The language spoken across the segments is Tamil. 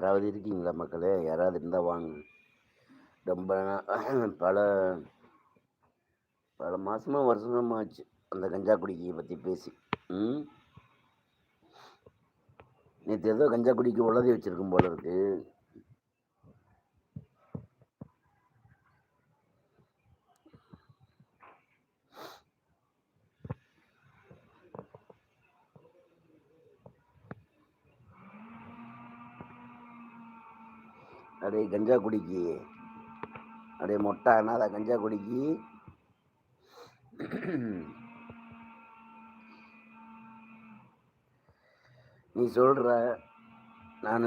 யாராவது இருக்கீங்களா மக்களே? யாராவது இருந்தால் வாங்க. ரொம்ப பல பல மாதமாக வருஷமா ஆச்சு அந்த கஞ்சா குடிக்கையை பற்றி பேசி. ம்? நேற்று ஏதோ கஞ்சா குடிக்க உளறி வச்சிருக்கும் போல இருக்குது அப்படியே கஞ்சா குடிக்கி. அப்படியே மொட்டானா அதை கஞ்சா குடிக்கி. நீ சொல்கிற நான்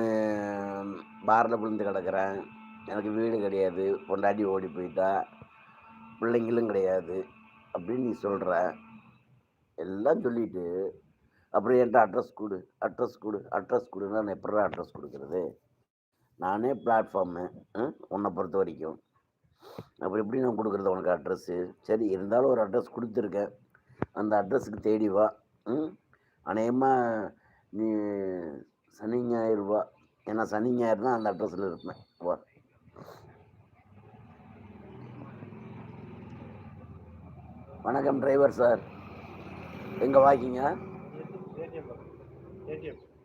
பாரில் விழுந்து கிடக்கிறேன். எனக்கு வீடு கிடையாது. பொண்டாட்டி ஓடி போயிட்டா. பிள்ளைங்களும் கிடையாது. அப்படின்னு நீ சொல்கிற எல்லாம் சொல்லிட்டு அப்புறம் என்கிட்ட அட்ரஸ் கொடு அட்ரஸ் கொடு அட்ரஸ் கொடுன்னா நான் எப்படா அட்ரஸ் கொடுக்குறது? நானே பிளாட்ஃபார்மு உன்னை பொறுத்த வரைக்கும். அப்புறம் எப்படி நான் கொடுக்குறது உனக்கு அட்ரஸ்ஸு சரி இருந்தாலும் ஒரு அட்ரஸ் கொடுத்துருக்கேன். அந்த அட்ரஸுக்கு தேடி வா. ம் அநேகமாக நீ சனி ஞாயிறு வா. ஏன்னா சனி ஞாயிறு தான் அந்த அட்ரஸில் இருப்பேன். வா. வணக்கம் டிரைவர் சார் எங்கே வாக்கிங்க?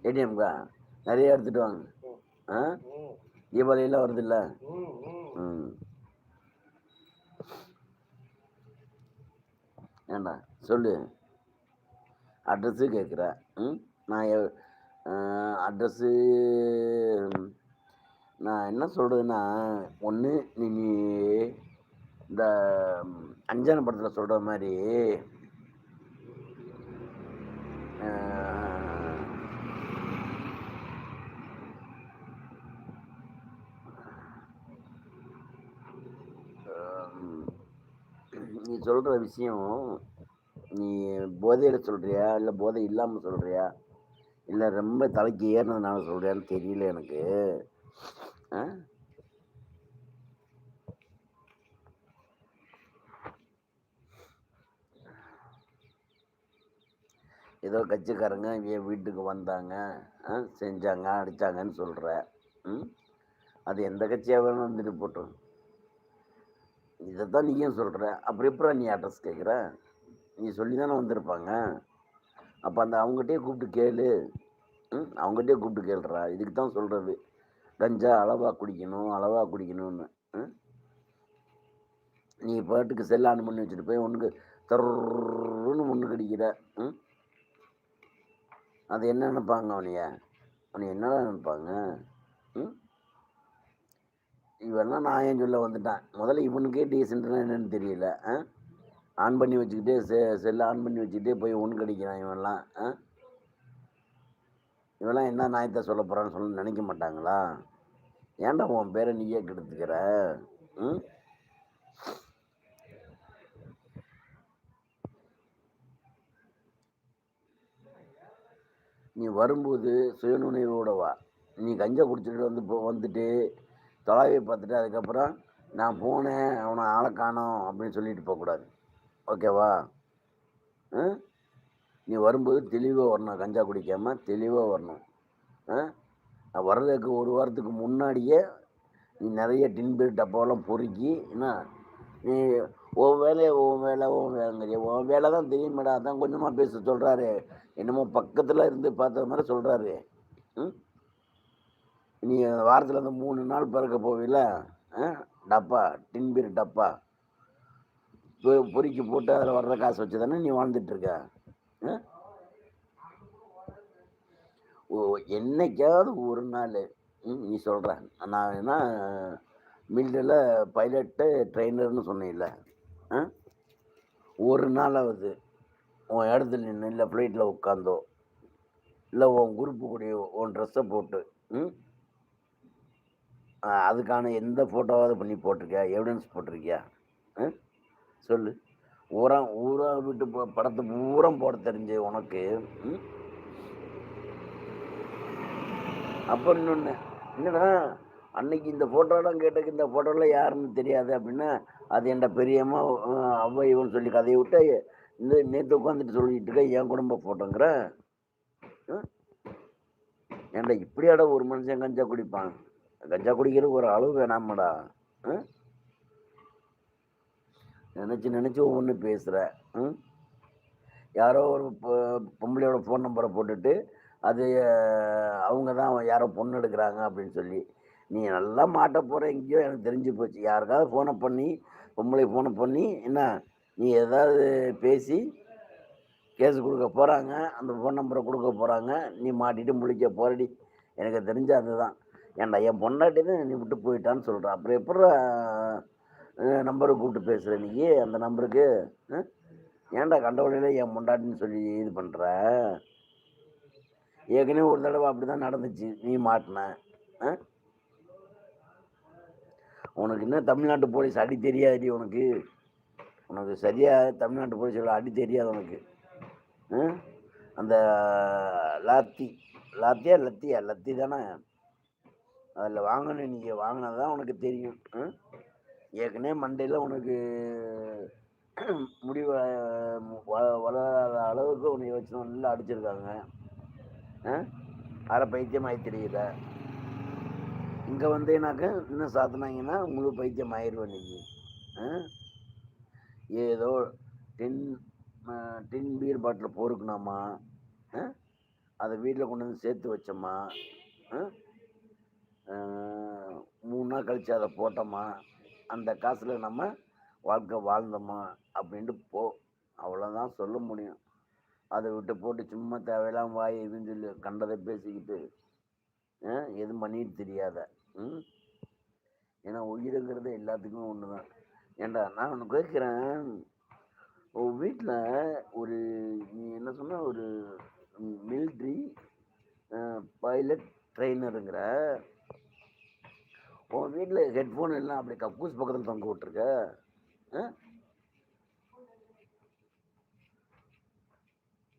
ஏடிஎம்க்கா? நிறைய எடுத்துகிட்டு வாங்க. ஆ? தீபாவளியெல்லாம் வருதுல்ல? ம் ஏண்டா? சொல்லு. அட்ரஸு கேட்குற ம் நான் அட்ரஸ்ஸு நான் என்ன சொல்கிறதுன்னா ஒன்று நீ நீ இந்த அஞ்சான படத்தில் சொல்கிற மாதிரி சொல்கிற விஷயம் நீ போதையில் சொல்கிறியா இல்லை போதை இல்லாமல் சொல்கிறியா இல்லை ரொம்ப தலைக்கு ஏறினதுனால சொல்கிறியான்னு தெரியல எனக்கு. ஆ? ஏதோ கட்சிக்காரங்க என் வீட்டுக்கு வந்தாங்க. ஆ, செஞ்சாங்க அடித்தாங்கன்னு சொல்கிற ம்? அது எந்த கட்சியாக வேணும் வந்துட்டு போட்டோம் இதை தான் நீயும் சொல்கிற அப்புறம் எப்பறம் நீ அட்ரஸ் கேட்குற நீ சொல்லி தானே வந்திருப்பாங்க. அப்போ அந்த அவங்ககிட்டயே கூப்பிட்டு கேளு. ம்? அவங்ககிட்டயே கூப்பிட்டு கேளுறா இதுக்கு தான் சொல்கிறது கஞ்சா அளவாக குடிக்கணும் அளவாக குடிக்கணும்னு. ம்? நீ பாட்டுக்கு செல்ல ஆன் பண்ணி வச்சுட்டு போய் ஒன்றுக்கு தருன்னு ஒன்று கடிக்கிற ம்? அது என்ன நினைப்பாங்க அவனைய? அவனை என்னடா நினைப்பாங்க? ம்? இவெல்லாம் நான் ஏன் சொல்ல வந்துட்டேன்? முதல்ல இவனுக்கே டீசென்ட்னா என்னன்னு தெரியல ஆ? ஆன் பண்ணி வச்சுக்கிட்டே செ செல்லை ஆன் பண்ணி வச்சுக்கிட்டே போய் ஒன்று கடிக்கிறான் இவன்லாம் ஆ? இவெல்லாம் என்ன நாயத்தை சொல்ல போகிறான்னு சொல்ல நினைக்க மாட்டாங்களா? ஏன்டா உன் பேரை நீயே கெடுத்துக்கிற ம்? நீ வரும்போது சுயநுணைவோட வா. நீ கஞ்சா குடிச்சிட்டு வந்து வந்துட்டு தொலைவை பார்த்துட்டு அதுக்கப்புறம் நான் போனேன் அவனை ஆளை காணோம் அப்படின்னு சொல்லிட்டு போகக்கூடாது. ஓகேவா? ஆ? நீ வரும்போது தெளிவாக வரணும் கஞ்சா குடிக்காமல் தெளிவாக வரணும். ஆ? வர்றதுக்கு ஒரு வாரத்துக்கு முன்னாடியே நீ நிறைய டின்பேர் டப்பாவெல்லாம் பொறுக்கி என்ன? நீ உன் வேலையை உன் வேலை உன் வேலைங்கிறிய. உன் வேலை தான் தெரியுமேடா அதான் கொஞ்சமாக பேச சொல்கிறாரு என்னமோ பக்கத்தில் இருந்து பார்த்த மாதிரி சொல்கிறாரு ம்? நீ வாரத்தில் அந்த மூணு நாள் பிறக்க போவில டப்பா டின்பீர் டப்பா. பொ- பொறுக்கி போட்டு அதில் வர்ற காசு வச்சு தானே நீ வாழ்ந்துட்டுருக்க ஓ என்னைக்காவது ஒரு நாள். ம், நீ சொல்கிற நான் என்ன மில்லில் பைலட்டு ட்ரெயினர்னு சொன்னேன்ல. ஆ? ஒரு நாளாவது உன் இடத்துல நின்று இல்லை ஃப்ளைட்டில் உட்காந்தோ இல்லை உன் குரூப்பு கூடிய உன் ட்ரெஸ்ஸை போட்டு ம்? அதுக்கான எந்த ஃபோட்டோவாவது பண்ணி போட்டிருக்கியா? எவிடன்ஸ் போட்டிருக்கியா? சொல்லு. ஊரா ஊரா விட்டு போ- படத்தை பூரம் போட தெரிஞ்சு உனக்கு ம்? அப்போ இன்னொன்று என்னடா அன்னைக்கு இந்த ஃபோட்டோலாம் கேட்டக்கு இந்த ஃபோட்டோலாம் யாருன்னு தெரியாது அப்படின்னா அது என்ட பெரியம்மா அவ்வா இவன் சொல்லி கதையை விட்டு இந்த நேற்று உட்காந்துட்டு சொல்லிட்டு இருக்க என் குடும்ப ஃபோட்டோங்கிற ஏன்டா இப்படியாடா ஒரு மனுஷன் கஞ்சா குடிப்பான்? கஞ்சா குடிக்கிறதுக்கு ஒரு அளவு வேணாமடா. நினச்சி நினச்சி ஒவ்வொன்று பேசுகிற ம்? யாரோ ஒரு பொம்பளையோட ஃபோன் நம்பரை போட்டுட்டு அது அவங்க தான் யாரோ பொண்ணு எடுக்கிறாங்க அப்படின்னு சொல்லி. நீ நல்லா மாட்ட போகிற எங்கேயோ எனக்கு தெரிஞ்சு போச்சு. யாருக்காவது ஃபோனை பண்ணி பொம்பளை ஃபோனை பண்ணி என்ன நீ ஏதாவது பேசி கேஸ் கொடுக்க போகிறாங்க அந்த ஃபோன் நம்பரை கொடுக்க போகிறாங்க நீ மாட்டிட்டு முழிக்க போகிறடி எனக்கு தெரிஞ்ச அதுதான். ஏன்டா என் பொண்டாட்டி தான் நீ விட்டு போயிட்டான்னு சொல்கிறேன் அப்புறம் எப்படி நம்பரை கூப்பிட்டு பேசுகிற நீ? அந்த நம்பருக்கு ஏன்டா கண்டவழியில் என் பொண்டாட்டின்னு சொல்லி இது பண்ணுற ஏற்கனவே ஒரு தடவை அப்படி தான் நடந்துச்சு. நீ மாட்டின ஆ? உனக்கு என்ன தமிழ்நாட்டு போலீஸ் அடி தெரியாதடி உனக்கு? உனக்கு சரியாக தமிழ்நாட்டு போலீஸோட அடி தெரியாது உனக்கு அந்த லாத்தி லாத்தியா லத்தியா? லத்தி தானே? அதில் வாங்கணும். நீங்கள் வாங்கினா தான் உனக்கு தெரியும். ஏற்கனவே மண்டையில் உனக்கு முடிவு வ- வளராத அளவுக்கு உன்னை வச்சு நல்லா அடிச்சிருக்காங்க. ஆ? அரை பைத்தியமாகி தெரியல இங்கே வந்தேனாக்க இன்னும் சாத்தினாங்கன்னா முழு பைத்தியம் ஆயிடுவேன் நீங்கள் ஏதோ டின் டின் பீர் பாட்டில் பொறுக்கணுமா ஆ? அதை வீட்டில் கொண்டு வந்து சேர்த்து வச்சோமா? மூணு நாள் கழிச்சு அதை போட்டோமா? அந்த காசில் நம்ம வாழ்க்கை வாழ்ந்தோமா? அப்படின்ட்டு போ. அவ்வளோதான் சொல்ல முடியும். அதை விட்டு போட்டு சும்மா தேவையெல்லாம் வாய் இதுன்னு சொல்லி கண்டதை பேசிக்கிட்டு. எதுவும் பண்ணிட்டு தெரியாத. ம்? ஏன்னா உயிருங்கிறது எல்லாத்துக்கும் ஒன்று தான் ஏண்டா நான் ஒன்று கேட்குறேன் உன் வீட்டில் ஒரு நீ என்ன சொன்ன? ஒரு மிலிட்ரி பைலட் ட்ரெயினருங்கிற உன் வீட்டில் ஹெட்ஃபோன் எல்லாம் அப்படி கக்கூஸ் பக்கத்தில் தொங்க விட்ருக்க ஆ?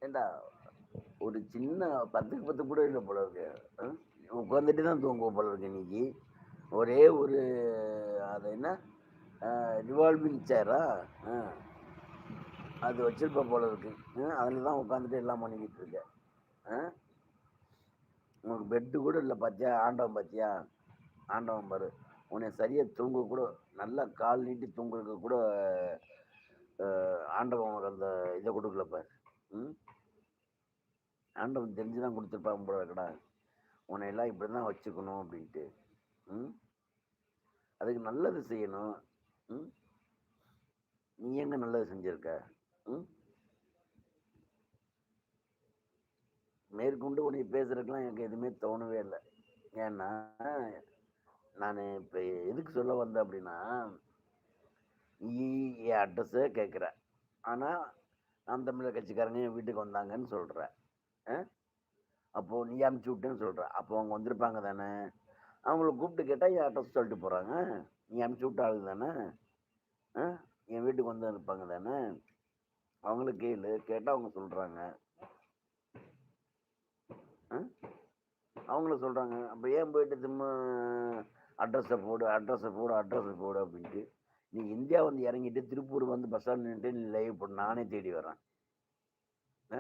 ஏண்டா ஒரு சின்ன பத்துக்கு பத்து கூட இல்லை போல இருக்கு. உட்காந்துட்டு தான் தூங்குவோம் போல இருக்கு இன்னைக்கு. ஒரே ஒரு அது என்ன? ரிவால்விங் சேரா அது வச்சிருப்ப போல இருக்கு. அதில் தான் உட்காந்துட்டு எல்லாம் பண்ணிக்கிட்டு இருக்க. ஆ? உனக்கு பெட்டு கூட இல்லை பார்த்தியா ஆண்டவன் பார்த்தியா ஆண்டவன் பாரு. உன்னை சரியாக தூங்க கூட நல்லா கால் நீட்டி தூங்குறதுக்கு கூட ஆண்டவன் உனக்கு அந்த இதை கொடுக்கல பாரு. ம்? ஆண்டவன் தெரிஞ்சு தான் கொடுத்துருப்பாங்க போல இருக்கடா. உன்னை எல்லாம் இப்படி தான் வச்சுக்கணும் அப்படின்ட்டு. ம்? அதுக்கு நல்லது செய்யணும். ம்? நீ எங்க நல்லது செஞ்சிருக்க? ம்? மேற்கொண்டு உன்னை பேசுறதுக்கெலாம் எனக்கு எதுவுமே தோணவே இல்லை. ஏன்னா நான் இப்போ எதுக்கு சொல்ல வந்தேன் அப்படின்னா நீ என் அட்ரஸை கேட்குற. ஆனால் நாம் தமிழர் கட்சிக்காரங்க என் வீட்டுக்கு வந்தாங்கன்னு சொல்கிற அப்போது நீ அமுச்சு விட்டேன்னு சொல்கிற அப்போ அவங்க வந்திருப்பாங்க தானே? அவங்கள கூப்பிட்டு கேட்டால் என் அட்ரஸ் சொல்லிட்டு போகிறாங்க நீ அமுச்சு விட்ட ஆளு தானே? ஆ? என் வீட்டுக்கு வந்து இருப்பாங்க தானே? அவங்கள கேளு. கேட்டால் அவங்க சொல்கிறாங்க அவங்கள சொல்கிறாங்க அப்போ ஏன் போயிட்டு திரும்ப அட்ரஸை போடு அட்ரஸை போடு அட்ரஸை போடு அப்படின்ட்டு. நீ இந்தியா வந்து இறங்கிட்டு திருப்பூர் வந்து பஸ் ஸ்டாண்ட் நின்றுட்டு நீ லைவ் போடு நானே தேடி வரேன் ஆ?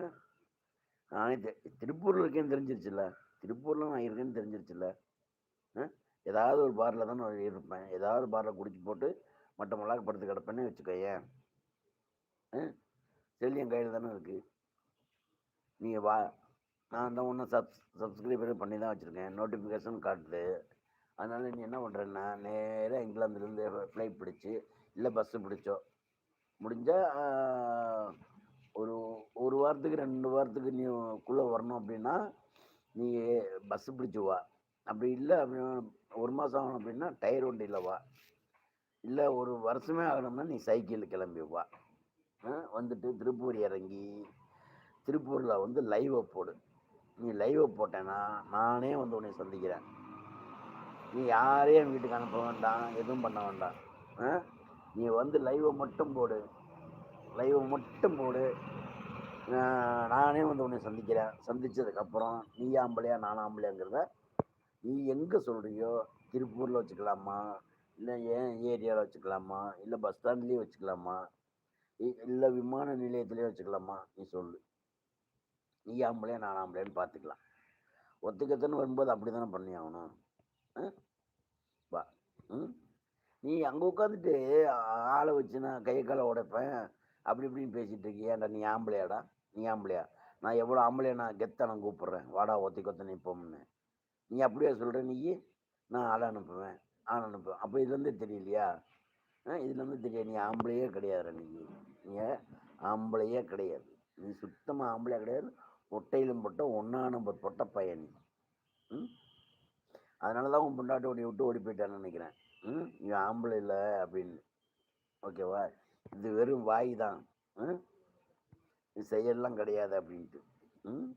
நானே தே திருப்பூரில் இருக்கேன்னு தெரிஞ்சிருச்சுல்ல. திருப்பூரில் நான் இருக்கேன்னு தெரிஞ்சிருச்சுல்ல. ஆ? ஏதாவது ஒரு பாரில் தான் நான் இருப்பேன். ஏதாவது ஒரு பாரில் குடிச்சு போட்டு மட்ட மிளகா படுத்து கிடப்பேன்னு வச்சுக்கோயேன். ஆ? என் கையில் தானே இருக்குது நீங்கள் வா நான் தான் ஒன்றும் சப்ஸ் சப்ஸ்கிரைபர் பண்ணி தான் வச்சுருக்கேன். நோட்டிஃபிகேஷன் காட்டுது. அதனால் நீ என்ன பண்ணுறேன்னா நேராக இங்கிலாந்துலேருந்து ஃப்ளைட் பிடிச்சி இல்லை பஸ்ஸு பிடிச்சோ முடிஞ்சால் ஒரு ஒரு வாரத்துக்கு ரெண்டு வாரத்துக்கு நீ குள்ளே வரணும் அப்படின்னா நீ பஸ்ஸு பிடிச்சி வா. அப்படி இல்லை அப்படின்னா ஒரு மாதம் ஆகணும் அப்படின்னா டயர் வண்டியில் வா. இல்லை ஒரு வருஷமே ஆகணும்னா நீ சைக்கிளில் கிளம்பி வா. வந்துட்டு திருப்பூர் இறங்கி திருப்பூரில் வந்து லைவை போடு. நீ லைவை போட்டேன்னா நானே வந்து உன்னை சந்திக்கிறேன். நீ யாரையும் என் வீட்டுக்கு அனுப்ப வேண்டாம் எதுவும் பண்ண வேண்டாம். ஆ? நீ வந்து லைவை மட்டும் போடு. லைவை மட்டும் போடு. நானே வந்து உன்னை சந்திக்கிறேன். சந்திச்சதுக்கப்புறம் நீ ஆம்பளையா நான் ஆம்பளையாங்கிறத நீ எங்கே சொல்கிறியோ திருப்பூரில் வச்சுக்கலாமா? இல்லை ஏன் ஏரியாவில் வச்சுக்கலாமா? இல்லை பஸ் ஸ்டாண்ட்லேயே வச்சுக்கலாமா? இல்லை விமான நிலையத்திலே வச்சுக்கலாமா? நீ சொல்லு. நீ ஆம்பளையா நான் ஆம்பளையான்னு பார்த்துக்கலாம் ஒத்துக்கத்துன்னு வரும்போது அப்படி தானே பண்ணி ஆகணும் நீ அங்கே உட்காந்துட்டு ஆளை வச்சு நான் கை காலை உடைப்பேன். அப்படி இப்படின்னு பேசிகிட்டு இருக்கியாடா நீ ஆம்பளையாடா? நீ ஆம்பளையா? நான் எவ்வளோ ஆம்பளையா நான் கெத்த நான் கூப்பிட்றேன். வாடா ஒத்தி கொத்த நிற்போம்னு நீ அப்படியே சொல்கிற நீ நான் ஆளை அனுப்புவேன். ஆள் அனுப்புவேன். அப்போ இதுலேருந்து தெரியலையா? ஆ இதுலேருந்து தெரியாது நீ ஆம்பளையே கிடையாது நீ. நீ ஆம்பளையே கிடையாது. நீ சுத்தமாக ஆம்பளையா கிடையாது. ஒட்டையிலும் போட்ட ஒன்றா நம்பர் போட்ட பையன் ம்? அதனால தான் உன் பொண்டாட்டி ஓடி விட்டு ஓடி போயிட்டான்னு நினைக்கிறேன். ம்? நீ ஆம்பளை இல்லை அப்படின்னு. ஓகேவா? இது வெறும் வாய் தான். ம்? இது செயல்லாம் கிடையாது அப்படின்ட்டு. ம்?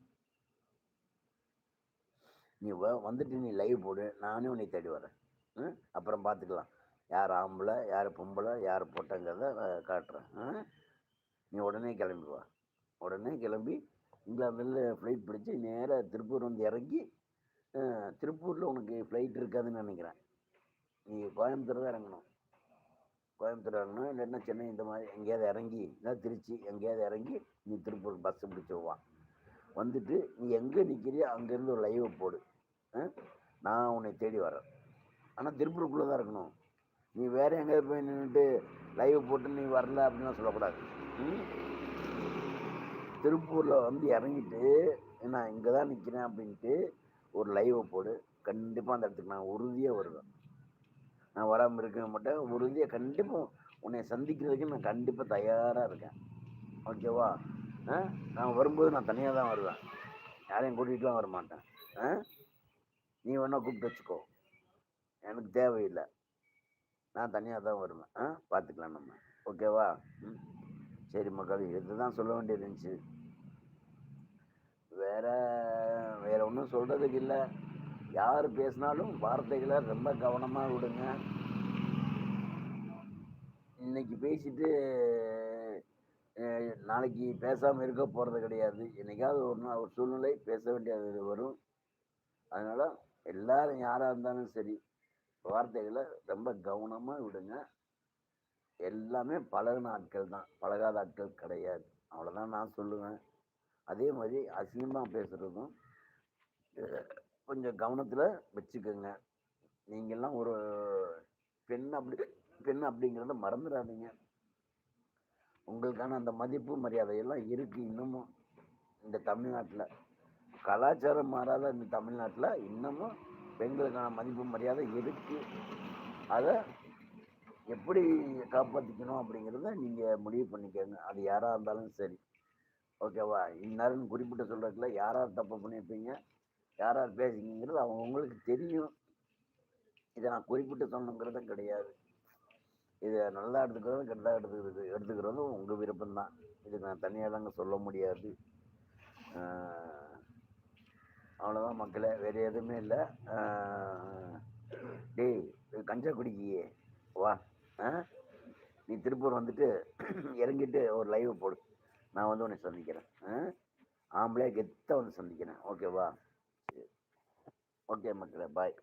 நீ வந்துட்டு நீ லைவ் போடு. நானே உன்னை தேடி வரேன். ம்? அப்புறம் பார்த்துக்கலாம். யார் ஆம்பளை யார் பொம்பளை யார் போட்டங்கிறத காட்டுறேன். நீ உடனே கிளம்பி வா. உடனே கிளம்பி இங்கிலாந்துல ஃப்ளைட் பிடிச்சி நேராக திருப்பூர் வந்து இறங்கி திருப்பூரில் உனக்கு ஃப்ளைட் இருக்காதுன்னு நினைக்கிறேன். நீ கோயம்புத்தூர் தான் இறங்கணும். கோயம்புத்தூர் இறங்கணும் இல்லைன்னா சென்னை இந்த மாதிரி எங்கேயாவது இறங்கி இல்லை திருச்சி எங்கேயாவது இறங்கி நீ திருப்பூர் பஸ்ஸு பிடிச்சி போவான் வந்துட்டு நீ எங்கே நிற்கிறியோ அங்கேருந்து ஒரு லைவை போடு. நான் உன்னை தேடி வரேன் ஆனால் திருப்பூருக்குள்ளே தான் இருக்கணும். நீ வேறு எங்கேயாவது போய் நின்றுட்டு லைவ் போட்டு நீ வரல அப்படின்லாம் சொல்லக்கூடாது. திருப்பூரில் வந்து இறங்கிட்டு நான் இங்கே தான் நிற்கிறேன் அப்படின்ட்டு ஒரு லைவை போடு. கண்டிப்பாக அந்த இடத்துக்கு நான் உறுதியாக வருவேன். நான் வராமல் இருக்க மாட்டேன். உறுதியாக கண்டிப்பாக உன்னை சந்திக்கிறதுக்கு நான் கண்டிப்பாக தயாராக இருக்கேன். ஓகேவா ஆ? நான் வரும்போது நான் தனியாக தான் வருவேன். யாரையும் கூட்டிகிட்டுலாம் வர மாட்டேன் ஆ? நீ வேணால் கூப்பிட்டு வச்சுக்கோ. எனக்கு தேவையில்லை. நான் தனியாக தான் வருவேன். ஆ? பார்த்துக்கலாம் நம்ம. ஓகேவா ம். சரி மக்கள் இதுதான் சொல்ல வேண்டியது இருந்துச்சு. வேற வேற ஒன்றும் சொல்கிறதுக்கு இல்லை. யார் பேசினாலும் வார்த்தைகளை ரொம்ப கவனமாக விடுங்க. இன்னைக்கு பேசிட்டு நாளைக்கு பேசாமல் இருக்க போகிறது கிடையாது. என்னைக்காவது ஒரு நாள் ஒரு சூழ்நிலை பேச வேண்டியது வரும். அதனால் எல்லாரும் யாராக இருந்தாலும் சரி வார்த்தைகளை ரொம்ப கவனமாக விடுங்க. எல்லாமே பழகின ஆட்கள் தான். பழகாத ஆட்கள் கிடையாது. அவ்வளோதான் நான் சொல்லுவேன். அதே மாதிரி அசிங்கமாக பேசுகிறதும் கொஞ்சம் கவனத்தில் வச்சுக்கோங்க. நீங்கள்லாம் ஒரு பெண் அப்படி பெண் அப்படிங்கிறத மறந்துடாதீங்க உங்களுக்கான அந்த மதிப்பு மரியாதையெல்லாம் இருக்குது இன்னமும் இந்த தமிழ்நாட்டில். கலாச்சாரம் மாறாத இந்த தமிழ்நாட்டில் இன்னமும் பெண்களுக்கான மதிப்பு மரியாதை இருக்குது அதை எப்படி காப்பாற்றிக்கணும் அப்படிங்கிறத நீங்கள் முடிவு பண்ணிக்கோங்க. அது யாராக இருந்தாலும் சரி. ஓகேவா? இந்நேரம் குறிப்பிட்டு சொல்கிறதுல யார் யார் தப்பு பண்ணியிருப்பீங்க யார் யார் பேசுங்கிறது அவங்க உங்களுக்கு தெரியும். இதை நான் குறிப்பிட்டு சொல்லணுங்கிறது கிடையாது. இதை நல்லா எடுத்துக்கிறதும் கெட்டதாக எடுத்துக்கிறது எடுத்துக்கிறதும் உங்கள் விருப்பம்தான். இதுக்கு நான் தனியாக தாங்க சொல்ல முடியாது. அவ்வளோதான் மக்களை வேறு எதுவுமே இல்லை. டேய் இது கஞ்சா குடிக்கியே வா ஆ நீ திருப்பூர் வந்துட்டு இறங்கிட்டு ஒரு லைவ் போடு. நான் வந்து உன்னை சந்திக்கிறேன். ஆ? ஆம்பளையா கெத்தாக வந்து சந்திக்கிறேன். ஓகேவா ஓகே மக்களே பாய்